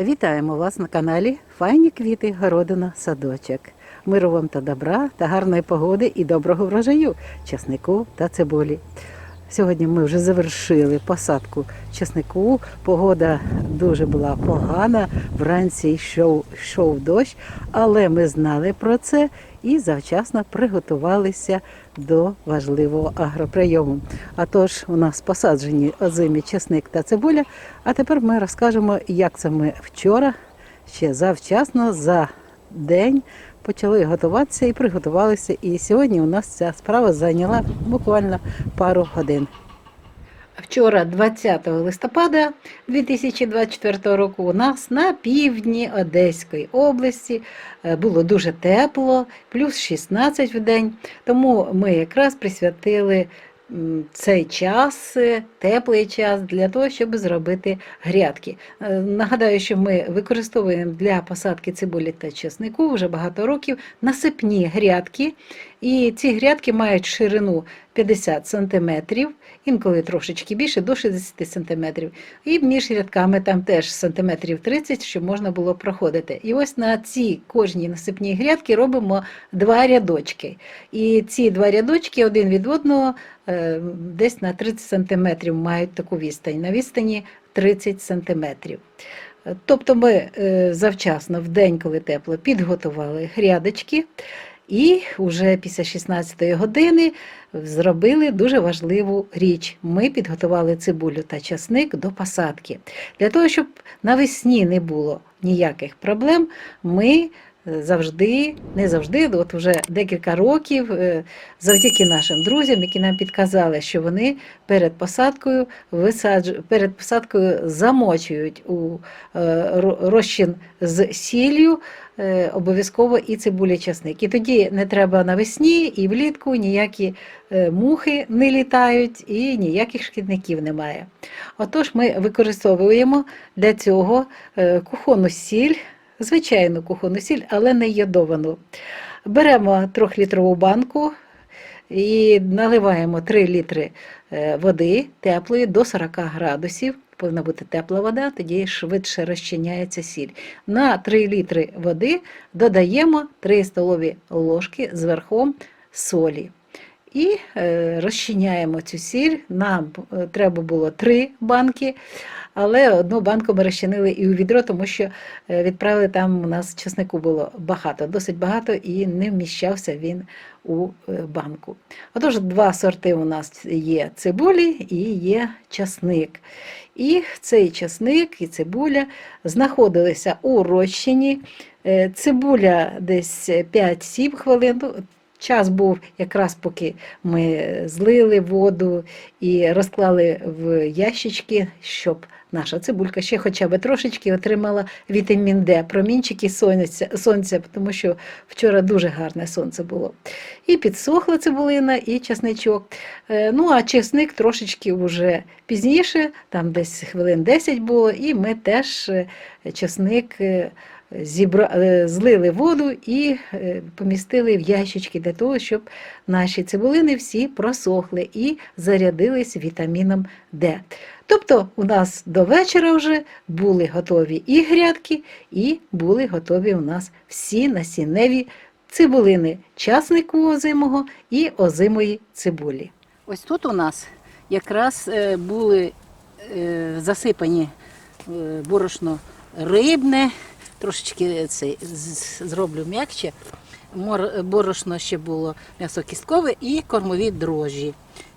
Вітаємо вас на каналі Файні квіти, городина, садочок. Миру вам та добра, та гарної погоди і доброго врожаю, часнику та цибулі. Сьогодні ми вже завершили посадку часнику. Погода дуже була погана, вранці йшов, йшов дощ, але ми знали про це і завчасно приготувалися до важливого агроприйому. А тож у нас посаджені озимі часник та цибуля. А тепер ми розкажемо, як це ми вчора ще завчасно за день почали готуватися і приготувалися. І сьогодні у нас ця справа зайняла буквально пару годин. Вчора, 20 листопада 2024 року, у нас на півдні Одеської області е, було дуже тепло, плюс 16 в день. Тому ми якраз присвятили цей час, е, теплий час для того, щоб зробити грядки. Е, Нагадаю, що ми використовуємо для посадки цибулі та чеснику вже багато років насипні грядки. І ці грядки мають ширину 50 см, інколи трошечки більше, до 60 см. І між рядками там теж сантиметрів 30, щоб можна було проходити. І ось на ці кожній насипній грядки робимо два рядочки. І ці два рядочки один від одного е, десь на 30 см мають таку відстань, на відстані 30 см. Тобто ми е, завчасно в день, коли тепло, підготували грядочки. І вже після 16 години зробили дуже важливу річ. Ми підготували цибулю та часник до посадки. Для того, щоб навесні не було ніяких проблем, ми е, завжди, не завжди, от вже декілька років, е, завдяки нашим друзям, які нам підказали, що вони перед посадкою висадж... перед посадкою замочують у е, розчин з сіллю обов'язково і цибуля часник. І тоді не треба навесні і влітку ніякі е, мухи не літають і ніяких шкідників немає. Отож, ми використовуємо для цього е, кухонну сіль, звичайну кухонну сіль, але не йодовану. Беремо трьохлітрову банку і наливаємо 3 літри е, води теплої до 40 градусів. Повинна бути тепла вода, тоді швидше розчиняється сіль. На 3 літри води додаємо 3 столові ложки з верхом солі. І е, розчиняємо цю сіль. Нам е, треба було 3 банки, але одну банку ми розчинили і у відро, тому що е, відправили там у нас чеснику було багато, досить багато, і не вміщався він у банку. Отож, два сорти у нас є цибулі і є часник. І цей часник і цибуля знаходилися у розчині. Цибуля десь 5-7 хвилин. Час був якраз поки ми злили воду і розклали в ящички, щоб наша цибулька ще хоча б трошечки отримала вітамін Д, промінчики сонця, сонця, тому що вчора дуже гарне сонце було. І підсохла цибулина, і чесничок. Е, Ну, а чесник трошечки вже пізніше, там десь хвилин 10 було, і ми теж е, чесник е, зібра... е, злили воду і е, помістили в ящички для того, щоб наші цибулини всі просохли і зарядились вітаміном Д. Тобто у нас до вечора вже були готові і грядки, і були готові у нас всі насінневі цибулини часнику озимого і озимої цибулі. Ось тут у нас якраз е, були засипані борошно рибне, трошечки це зроблю м'якче. Борошно ще було м'ясокісткове і кормові дрожжі.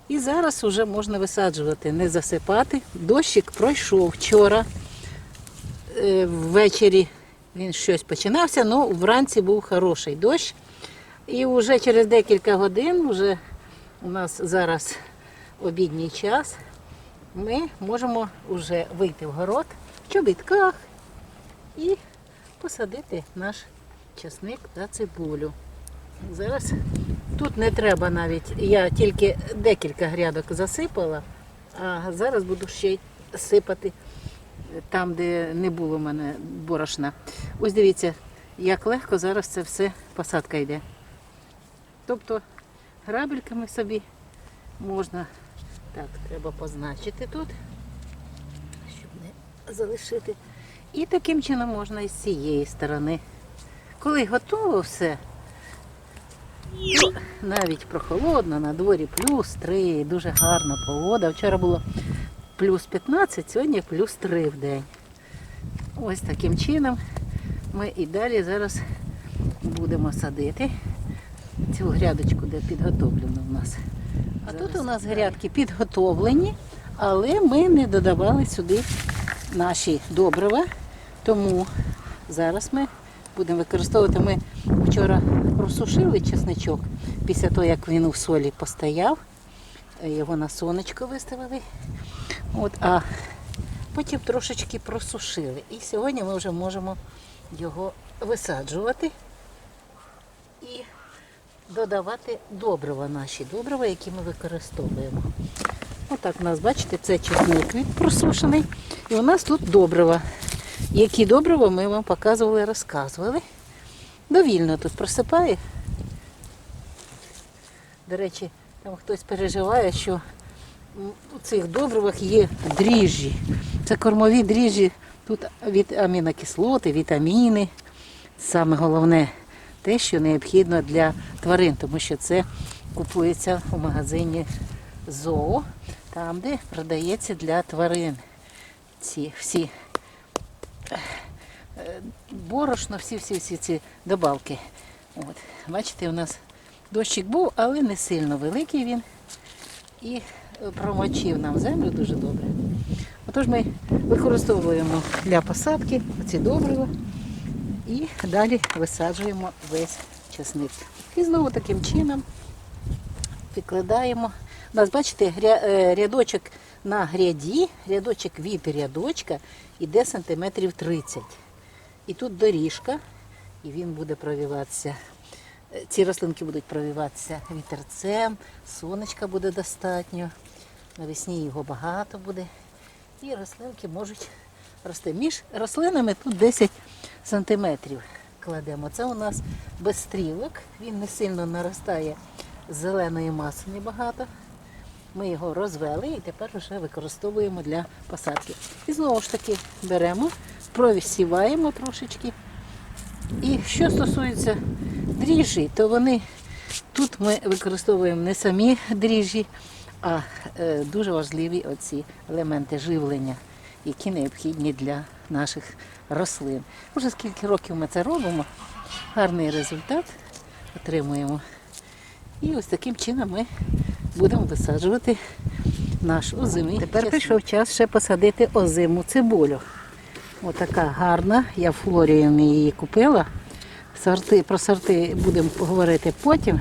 І зараз вже можна висаджувати, не засипати. Дощик пройшов вчора. Е, Ввечері він щось починався, але вранці був хороший дощ. І вже через декілька годин, вже у нас зараз обідній час, ми можемо вже вийти в город в чобітках і посадити наш часник та цибулю. Зараз тут не треба навіть, я тільки декілька грядок засипала, а зараз буду ще й сипати там, де не було в мене борошна. Ось дивіться, як легко зараз це все посадка йде. Тобто грабельками собі можна. Так, треба позначити тут, щоб не залишити. І таким чином можна і з цієї сторони. Коли готово все, то навіть прохолодно, на дворі плюс 3, дуже гарна погода. Вчора було плюс 15, сьогодні плюс 3 в день. Ось таким чином ми і далі зараз будемо садити цю грядочку, де підготовлено в нас. А тут у нас грядки підготовлені, але ми не додавали сюди наші добрива, тому зараз ми будемо використовувати. Ми вчора просушили чесничок після того, як він у солі постояв, е, його на сонечко виставили. От, а потім трошечки просушили. І сьогодні ми вже можемо його висаджувати і додавати добрива, наші добрива, які ми використовуємо. Отак у нас, бачите, це чесник просушений. І у нас тут добрива. Які добрива ми вам показували, розказували. Довільно тут просипає. До речі, там хтось переживає, що у цих добривах є дріжджі. Це кормові дріжджі. Тут від амінокислоти, вітаміни. Саме головне те, що необхідно для тварин, тому що це купується у магазині зоо, там, де продається для тварин ці всі борошно, всі всі всі ці добавки. От. Бачите, у нас дощик був, але не сильно великий він. І промочив нам землю дуже добре. Отож ми використовуємо для посадки ці добрива і далі висаджуємо весь часник. І знову таким чином викладаємо. У нас, бачите, е, рядочок на гряді, рядочок від рядочка іде сантиметрів 30. І тут доріжка, і він буде провіватися. Е, Ці рослинки будуть провіватися вітерцем, сонечка буде достатньо. Навесні його багато буде. І рослинки можуть рости. Між рослинами тут 10 сантиметрів кладемо. Це у нас без стрілок. Він не сильно наростає зеленої маси небагато. Ми його розвели і тепер вже використовуємо для посадки. І знову ж таки беремо, провісіваємо трошечки. І що стосується дріжджі, то вони тут ми використовуємо не самі дріжджі, а е, дуже важливі оці елементи живлення, які необхідні для наших рослин. Уже скільки років ми це робимо, гарний результат отримуємо. І ось таким чином ми будемо висаджувати наш озимий. Тепер прийшов час ще посадити озиму цибулю. Отака гарна. Я в флоріумі її купила. Сорти, про сорти будемо говорити потім.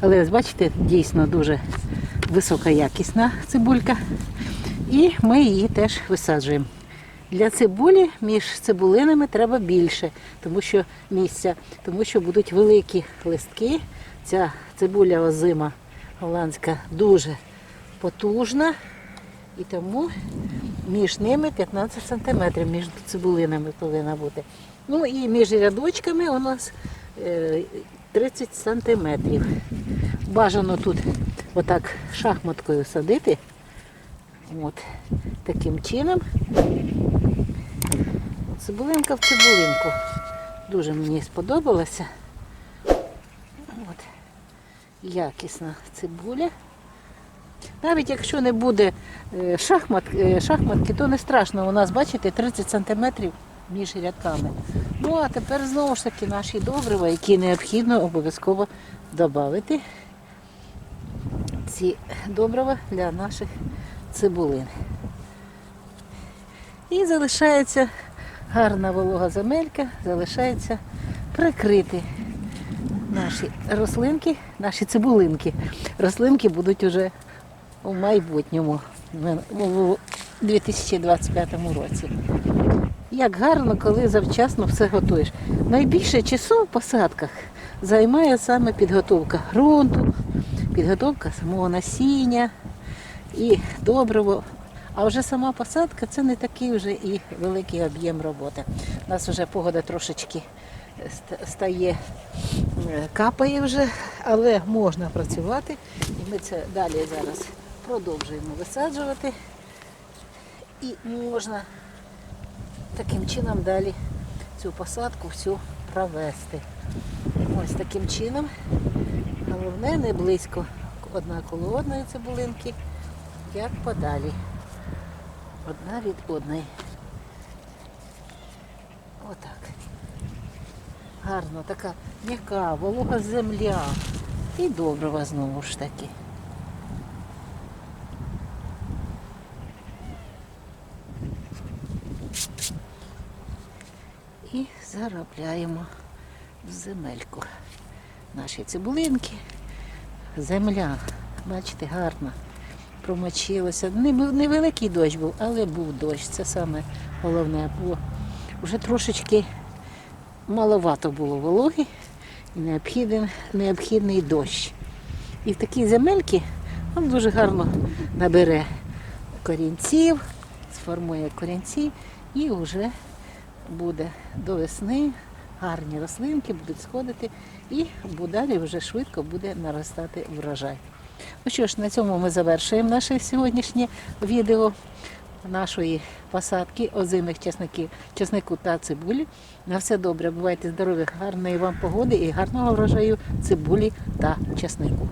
Але ось бачите, дійсно дуже високоякісна цибулька. І ми її теж висаджуємо. Для цибулі між цибулинами треба більше, тому що місця, тому що будуть великі листки. Ця цибуля озима голландська дуже потужна. І тому між ними 15 сантиметрів між цибулинами повинна бути. Ну і між рядочками у нас е, 30 сантиметрів. Бажано тут отак шахматкою садити. От таким чином. Цибулинка в цибулинку. Дуже мені сподобалося. От. Якісна цибуля. Навіть якщо не буде е, шахмат, е, шахматки, то не страшно. У нас, бачите, 30 сантиметрів між рядками. Ну а тепер знову ж таки наші добрива, які необхідно обов'язково додати. Ці добрива для наших цибулин. І залишається гарна волога земелька, залишається прикрити наші рослинки, наші цибулинки. Рослинки будуть уже у майбутньому, в 2025 році. Як гарно, коли завчасно все готуєш. Найбільше часу в посадках займає саме підготовка ґрунту, підготовка самого насіння і добриво. А вже сама посадка це не такий вже і великий об'єм роботи. У нас вже погода трошечки стає, капає вже, але можна працювати. І ми це далі зараз продовжуємо висаджувати. І можна таким чином далі цю посадку всю провести. Ось таким чином. Головне не близько одна коло одної цибулинки, як подалі. Одна від одної. Отак. Гарно, така м'яка, волога земля. І добрива знову ж таки. І заробляємо в земельку наші цибулинки. Земля, бачите, гарна. Промочилася. Невеликий дощ був, але був дощ. Це саме головне. Бо вже трошечки маловато було вологи і необхідний, необхідний дощ. І в такій земельці він дуже гарно набере корінців, сформує корінці і вже буде до весни гарні рослинки будуть сходити і далі вже швидко буде наростати врожай. Ну що ж, на цьому ми завершуємо наше сьогоднішнє відео нашої посадки озимих чесників, чеснику та цибулі. На все добре, бувайте здорові, гарної вам погоди і гарного врожаю цибулі та чеснику.